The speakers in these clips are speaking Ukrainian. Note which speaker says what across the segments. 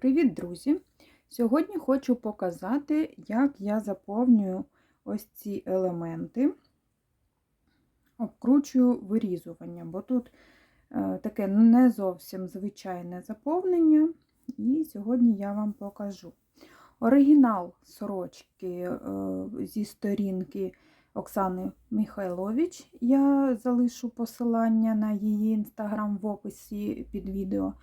Speaker 1: Привіт, друзі! Сьогодні хочу показати, як я заповнюю ось ці елементи, обкручую вирізування, бо тут е, таке не зовсім звичайне заповнення, і сьогодні я вам покажу. Оригінал сорочки е, зі сторінки Оксани Михайлович. Я залишу посилання на її інстаграм в описі під відео.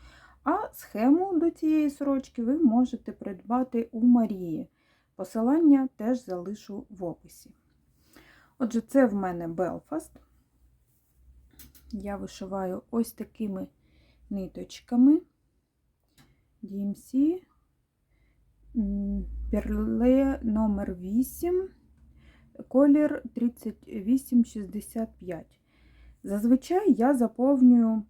Speaker 1: А схему до цієї сорочки ви можете придбати у Марії. Посилання теж залишу в описі. Отже, це в мене Белфаст. Я вишиваю ось такими ниточками DMC Перле номер 8, колір 3865. Зазвичай я заповнюю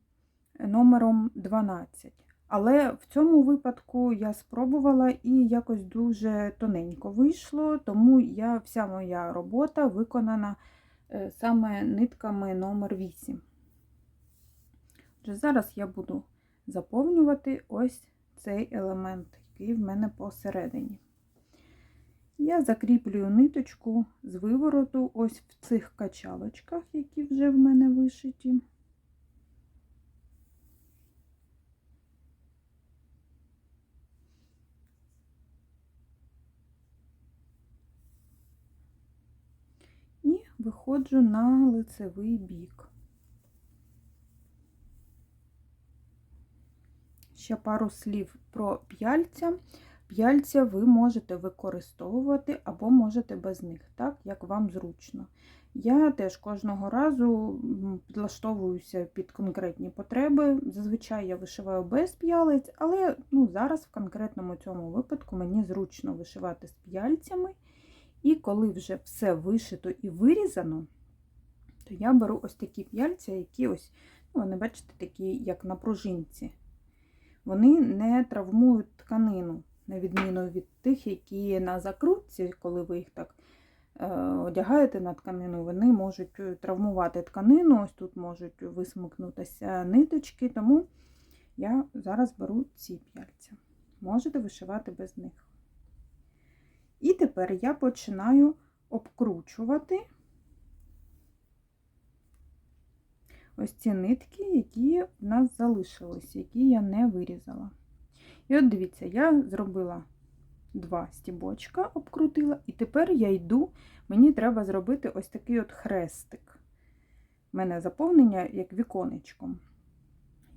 Speaker 1: номером 12. Але в цьому випадку я спробувала і якось дуже тоненько вийшло, тому я, вся моя робота виконана е, саме нитками номер 8. Отже, Зараз я буду заповнювати ось цей елемент, який в мене посередині. Я закріплюю ниточку з вивороту ось в цих качалочках, які вже в мене вишиті. І виходжу на лицевий бік. Ще пару слів про п'яльця. П'яльця ви можете використовувати або можете без них, так, як вам зручно. Я теж кожного разу підлаштовуюся під конкретні потреби. Зазвичай я вишиваю без п'ялиць, але ну, зараз в конкретному цьому випадку мені зручно вишивати з п'яльцями. І коли вже все вишито і вирізано, то я беру ось такі п'яльця, які ось, ну, вони, бачите, такі, як на пружинці. Вони не травмують тканину, на відміну від тих, які на закрутці, коли ви їх так е, одягаєте на тканину, вони можуть травмувати тканину, ось тут можуть висмикнутися ниточки, тому я зараз беру ці п'яльця. Можете вишивати без них. І тепер я починаю обкручувати ось ці нитки, які в нас залишились, які я не вирізала. І от дивіться, я зробила два стібочка, обкрутила, і тепер я йду, мені треба зробити ось такий от хрестик. У мене заповнення як віконечком.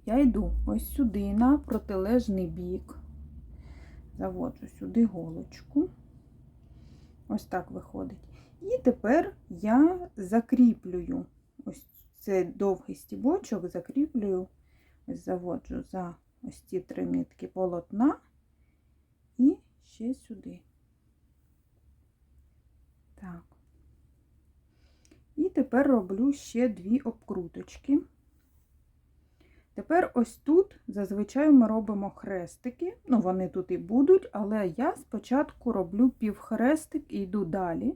Speaker 1: Я йду ось сюди, на протилежний бік, заводжу сюди голочку. Ось так виходить. І тепер я закріплюю ось цей довгий стібочок, закріплюю, ось заводжу за ось ці три нитки полотна і ще сюди. Так. І тепер роблю ще дві обкруточки. Тепер ось тут зазвичай ми робимо хрестики, ну, вони тут і будуть, але я спочатку роблю півхрестик і йду далі.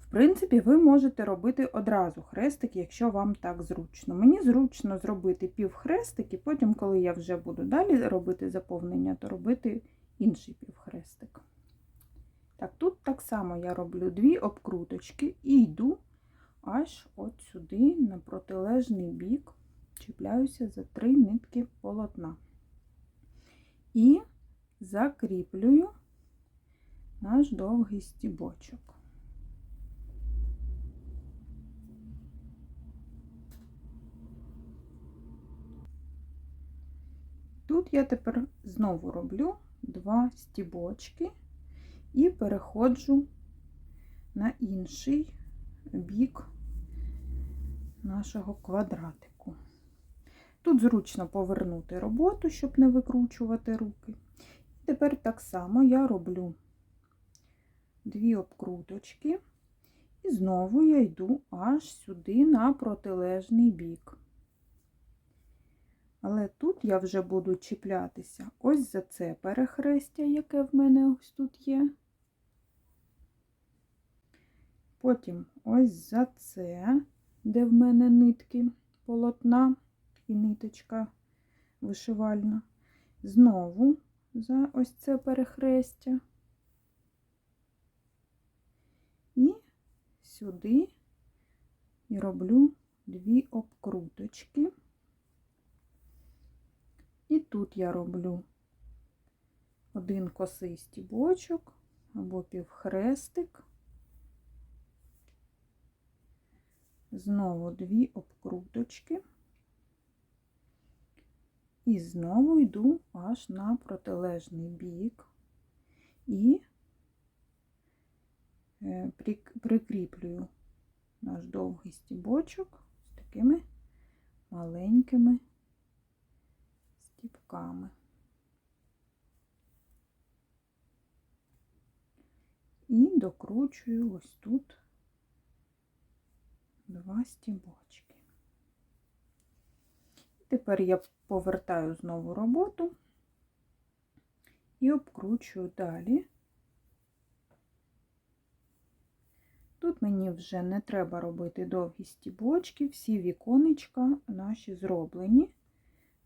Speaker 1: В принципі, ви можете робити одразу хрестик, якщо вам так зручно. Мені зручно зробити півхрестик, і потім, коли я вже буду далі робити заповнення, то робити інший півхрестик. Так, тут так само я роблю дві обкруточки і йду аж от сюди, на протилежний бік чіпляюся за три нитки полотна і закріплюю наш довгий стібочок. Тут я тепер знову роблю два стібочки і переходжу на інший бік нашого квадратику. Тут зручно повернути роботу, щоб не викручувати руки. І тепер так само я роблю дві обкруточки, і знову я йду аж сюди на протилежний бік. Але тут я вже буду чіплятися ось за це перехрестя, яке в мене ось тут є. Потім ось за це, де в мене нитки полотна і ниточка вишивальна. знову за ось це перехрестя. І сюди і роблю дві обкруточки. І тут я роблю один косий стібочок або півхрестик, знову дві обкруточки, і знову йду аж на протилежний бік і е, прикріплюю наш довгий стібочок з такими маленькими стібками. І докручую ось тут два стібочки. Тепер я повертаю знову роботу і обкручую далі. Тут мені вже не треба робити довгі стібочки, всі віконечка наші зроблені.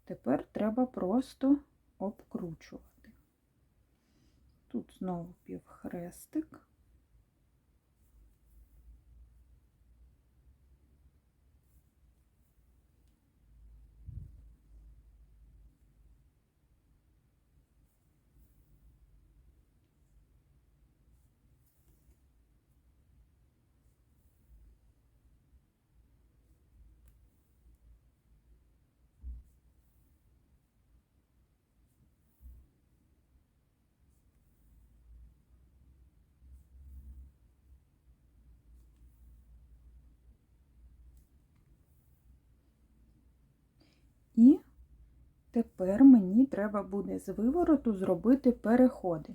Speaker 1: Тепер треба просто обкручувати. Тут знову півхрестик. І тепер мені треба буде з вивороту зробити переходи.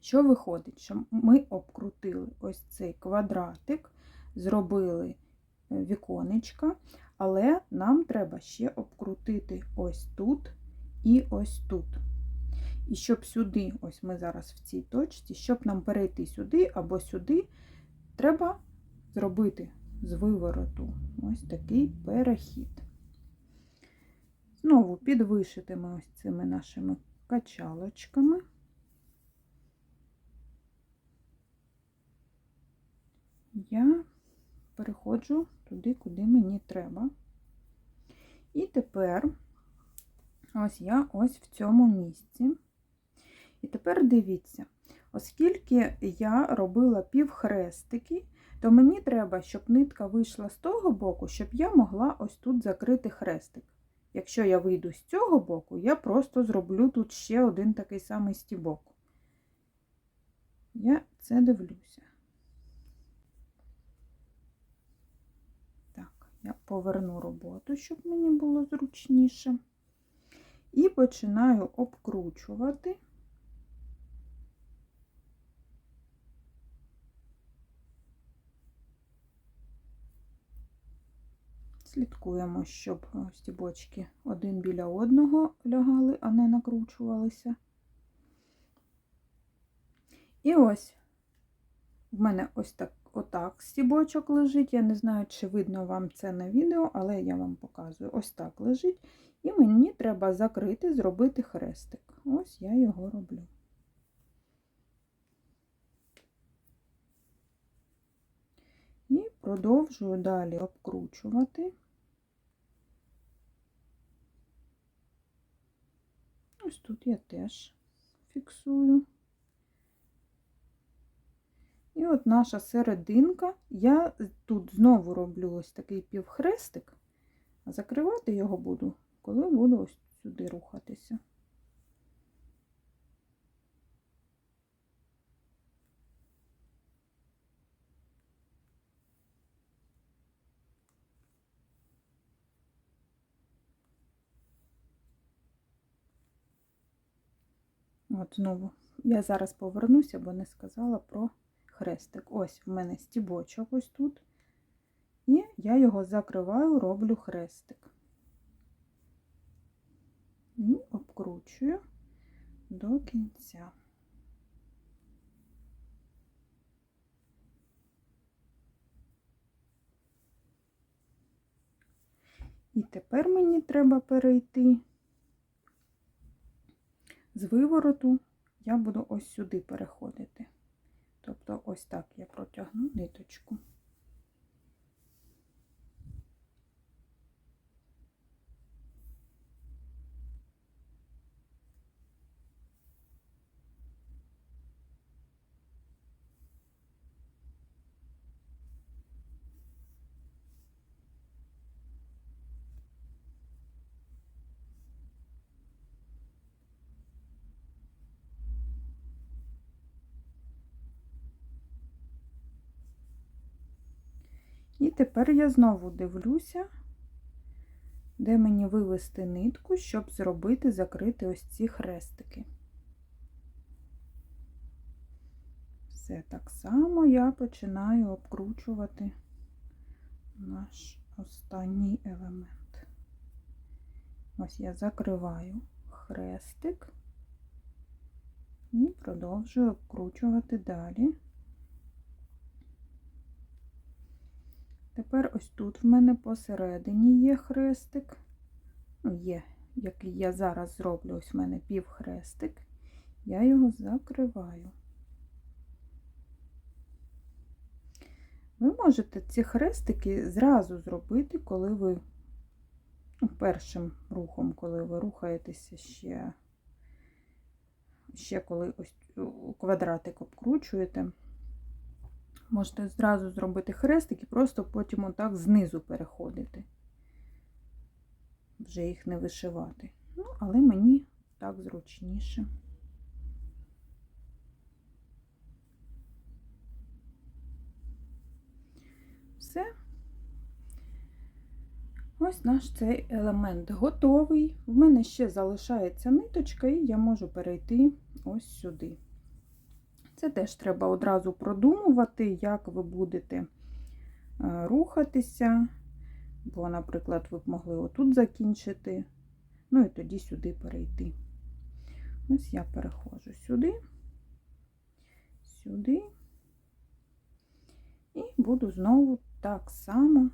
Speaker 1: Що виходить? Що ми обкрутили ось цей квадратик, зробили е, віконечка, але нам треба ще обкрутити ось тут і ось тут. І щоб сюди, ось ми зараз в цій точці, щоб нам перейти сюди або сюди, треба зробити з вивороту ось такий перехід. Знову підвишитими ось цими нашими качалочками. Я переходжу туди, куди мені треба. І тепер ось я ось в цьому місці. І тепер дивіться, оскільки я робила півхрестики, то мені треба, щоб нитка вийшла з того боку, щоб я могла ось тут закрити хрестик. Якщо я вийду з цього боку, я просто зроблю тут ще один такий самий стібок. Я це дивлюся. Так, я поверну роботу, щоб мені було зручніше. І починаю обкручувати. Слідкуємо, щоб стібочки один біля одного лягали, а не накручувалися. І ось в мене ось так отак стібочок лежить. Я не знаю, чи видно вам це на відео, але я вам показую. Ось так лежить. І мені треба закрити, зробити хрестик. Ось я його роблю. І продовжую далі обкручувати. Ось тут я теж фіксую. І от наша серединка, я тут знову роблю ось такий півхрестик, а закривати його буду, коли буду ось сюди рухатися. От знову я зараз повернуся, бо не сказала про хрестик. Ось в мене стібочок ось тут. І я його закриваю, роблю хрестик. І обкручую до кінця. І тепер мені треба перейти з вивороту я буду ось сюди переходити. Тобто ось так я протягну ниточку. І тепер я знову дивлюся, де мені вивести нитку, щоб зробити, закрити ось ці хрестики. Все так само я починаю обкручувати наш останній елемент. Ось я закриваю хрестик і продовжую обкручувати далі. Тепер ось тут в мене посередині є хрестик. Ну, є, який я зараз зроблю, ось в мене півхрестик. Я його закриваю. Ви можете ці хрестики зразу зробити, коли ви ну, першим рухом, коли ви рухаєтеся ще, ще коли ось квадратик обкручуєте. Можете зразу зробити хрестик і просто потім отак знизу переходити. Вже їх не вишивати. Ну, але мені так зручніше. Все. Ось наш цей елемент готовий. В мене ще залишається ниточка, і я можу перейти ось сюди. Це теж треба одразу продумувати, як ви будете е, рухатися. Бо, наприклад, ви б могли отут закінчити, ну і тоді сюди перейти. Ось я переходжу сюди, сюди, і буду знову так само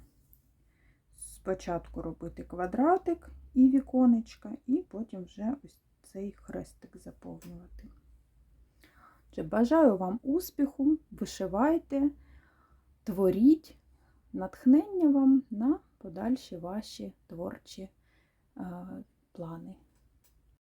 Speaker 1: спочатку робити квадратик і віконечка, і потім вже ось цей хрестик заповнювати. Бажаю вам успіху, вишивайте, творіть, натхнення вам на подальші ваші творчі е, плани.